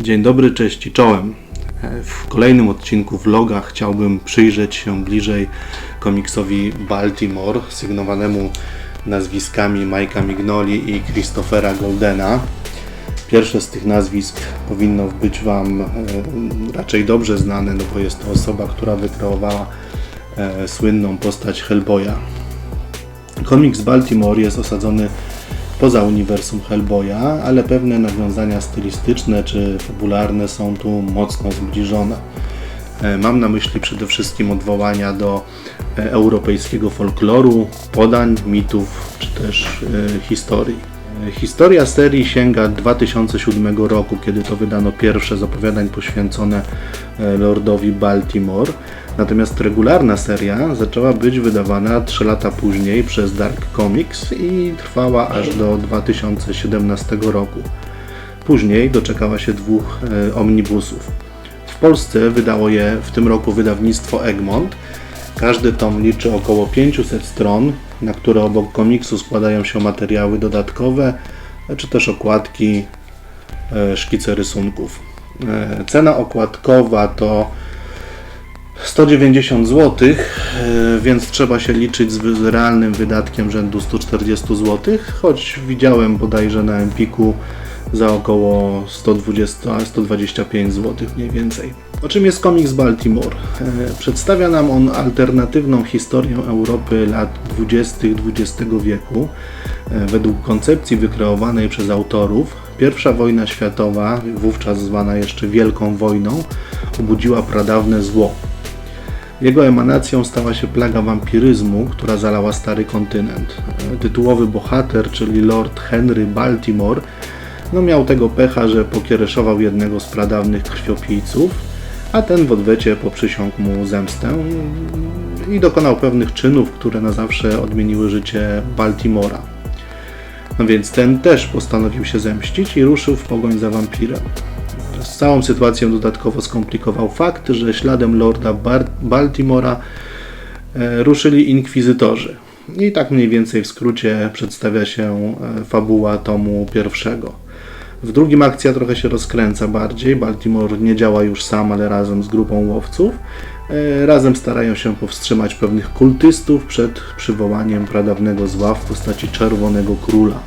Dzień dobry, cześć i czołem. E, W kolejnym odcinku vloga chciałbym przyjrzeć się bliżej komiksowi Baltimore, sygnowanemu nazwiskami Mike'a Mignoli i Christophera Goldena. Pierwsze z tych nazwisk powinno być Wam e, raczej dobrze znane, no bo jest to osoba, która wykreowała e, słynną postać Hellboya. Komiks Baltimore jest osadzony poza uniwersum Hellboya, ale pewne nawiązania stylistyczne czy fabularne są tu mocno zbliżone. E, Mam na myśli przede wszystkim odwołania do e, europejskiego folkloru, podań, mitów czy też e, historii. Historia serii sięga 2007 roku, kiedy to wydano pierwsze z opowiadań poświęcone Lordowi Baltimore. Natomiast regularna seria zaczęła być wydawana 3 lata później przez Dark Comics i trwała aż do 2017 roku. Później doczekała się dwóch e, omnibusów. W Polsce wydało je w tym roku wydawnictwo Egmont. Każdy tom liczy około 500 stron, na które obok komiksu składają się materiały dodatkowe, czy też okładki, e, szkice rysunków. E, Cena okładkowa to 190 zł, więc trzeba się liczyć z realnym wydatkiem rzędu 140 zł, choć widziałem bodajże na Empiku za około 120-125 zł mniej więcej. O czym jest komiks Baltimore? E, Przedstawia nam on alternatywną historię Europy lat 20. XX wieku. E, Według koncepcji wykreowanej przez autorów, pierwsza wojna światowa, wówczas zwana jeszcze Wielką Wojną, obudziła pradawne zło. Jego emanacją stała się plaga wampiryzmu, która zalała stary kontynent. Tytułowy bohater, czyli Lord Henry Baltimore, no miał tego pecha, że pokiereszował jednego z pradawnych krwiopijców, a ten w odwecie poprzysiągł mu zemstę i dokonał pewnych czynów, które na zawsze odmieniły życie Baltimora. No więc ten też postanowił się zemścić i ruszył w pogoń za wampirem. Całą sytuację dodatkowo skomplikował fakt, że śladem lorda Bar- Baltimora e, ruszyli inkwizytorzy. I tak mniej więcej w skrócie przedstawia się e, fabuła tomu pierwszego. W drugim akcja trochę się rozkręca bardziej. Baltimore nie działa już sam, ale razem z grupą łowców. E, Razem starają się powstrzymać pewnych kultystów przed przywołaniem pradawnego zła w postaci Czerwonego Króla.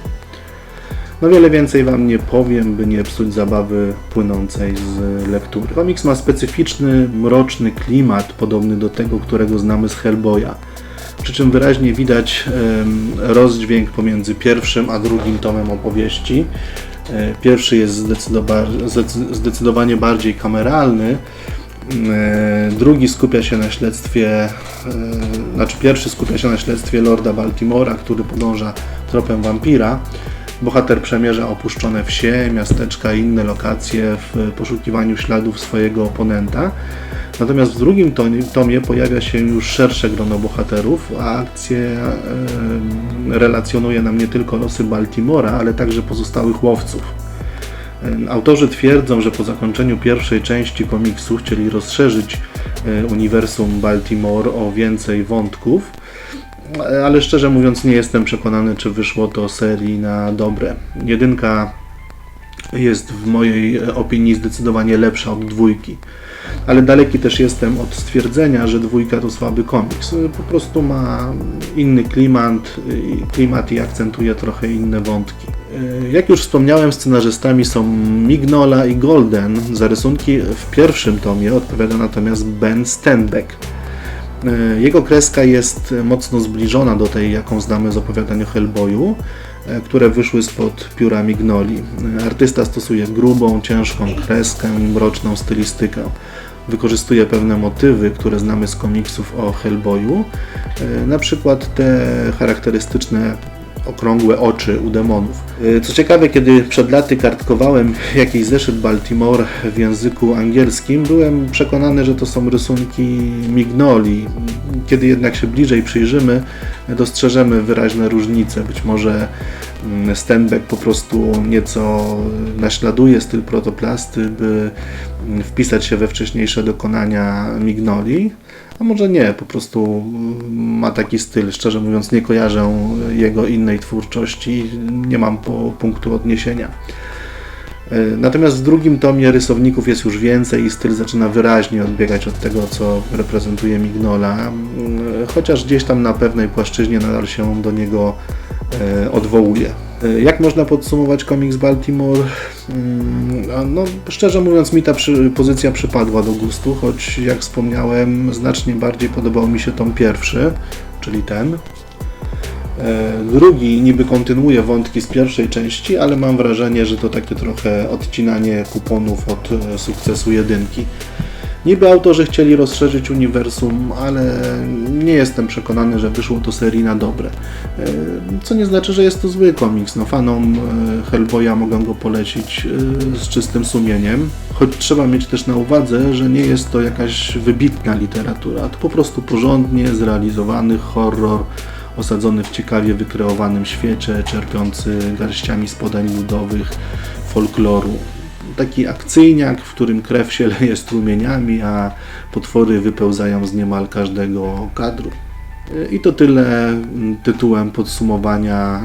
No wiele więcej Wam nie powiem, by nie psuć zabawy płynącej z lektury. Komiks ma specyficzny, mroczny klimat, podobny do tego, którego znamy z Hellboya. Przy czym wyraźnie widać rozdźwięk pomiędzy pierwszym a drugim tomem opowieści. E, Pierwszy jest zdecydowa- zdecy- zdecydowanie bardziej kameralny, E, Drugi skupia się na śledztwie, e, znaczy pierwszy skupia się na śledztwie Lorda Baltimora, który podąża tropem wampira. Bohater przemierza opuszczone wsie, miasteczka i inne lokacje w poszukiwaniu śladów swojego oponenta. Natomiast w drugim tomie, pojawia się już szersze grono bohaterów, a akcje e, relacjonuje nam nie tylko losy Baltimora, ale także pozostałych łowców. Autorzy twierdzą, że po zakończeniu pierwszej części komiksu chcieli rozszerzyć e, uniwersum Baltimore o więcej wątków, ale szczerze mówiąc nie jestem przekonany, czy wyszło to serii na dobre. Jedynka jest w mojej opinii zdecydowanie lepsza od dwójki. Ale daleki też jestem od stwierdzenia, że dwójka to słaby komiks. Po prostu ma inny klimat, klimat i akcentuje trochę inne wątki. Jak już wspomniałem, scenarzystami są Mignola i Golden. Za rysunki w pierwszym tomie odpowiada natomiast Ben Stenbeck. E, Jego kreska jest mocno zbliżona do tej, jaką znamy z opowiadań o Hellboyu, e, które wyszły spod pióra Mignoli. E, Artysta stosuje grubą, ciężką kreskę i mroczną stylistykę. Wykorzystuje pewne motywy, które znamy z komiksów o Hellboyu, na przykład te charakterystyczne okrągłe oczy u demonów. E, Co ciekawe, kiedy przed laty kartkowałem jakiś zeszyt Baltimore w języku angielskim, byłem przekonany, że to są rysunki Mignoli. Kiedy jednak się bliżej przyjrzymy, dostrzeżemy wyraźne różnice. Być może Stenbeck po prostu nieco naśladuje styl protoplasty, by wpisać się we wcześniejsze dokonania Mignoli, a może nie, po prostu ma taki styl. Szczerze mówiąc, nie kojarzę jego innej twórczości, nie mam po punktu odniesienia. E, Natomiast w drugim tomie rysowników jest już więcej i styl zaczyna wyraźnie odbiegać od tego, co reprezentuje Mignola, Mm, chociaż gdzieś tam na pewnej płaszczyźnie nadal się do niego e, odwołuje. E, Jak można podsumować komiks Baltimore? Mm, No, szczerze mówiąc, mi ta pozycja przypadła do gustu, choć jak wspomniałem, znacznie bardziej podobał mi się tom pierwszy, czyli ten. E, Drugi niby kontynuuje wątki z pierwszej części, ale mam wrażenie, że to takie trochę odcinanie kuponów od e, sukcesu jedynki. Niby autorzy chcieli rozszerzyć uniwersum, ale nie jestem przekonany, że wyszło to serii na dobre. E, Co nie znaczy, że jest to zły komiks. No, fanom e, Hellboya mogę go polecić e, z czystym sumieniem, choć trzeba mieć też na uwadze, że nie jest to jakaś wybitna literatura. To po prostu porządnie zrealizowany horror osadzony w ciekawie wykreowanym świecie, czerpiący garściami z podań ludowych, folkloru. Taki akcyjniak, w którym krew się leje strumieniami, a potwory wypełzają z niemal każdego kadru. I to tyle mm, tytułem podsumowania.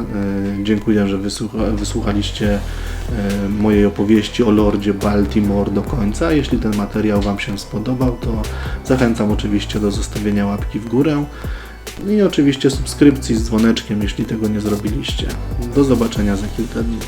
E, Dziękuję, że wysłucha, wysłuchaliście e, mojej opowieści o Lordzie Baltimore do końca. Jeśli ten materiał Wam się spodobał, to zachęcam oczywiście do zostawienia łapki w górę i oczywiście subskrypcji z dzwoneczkiem, jeśli tego nie zrobiliście. Do zobaczenia za kilka dni.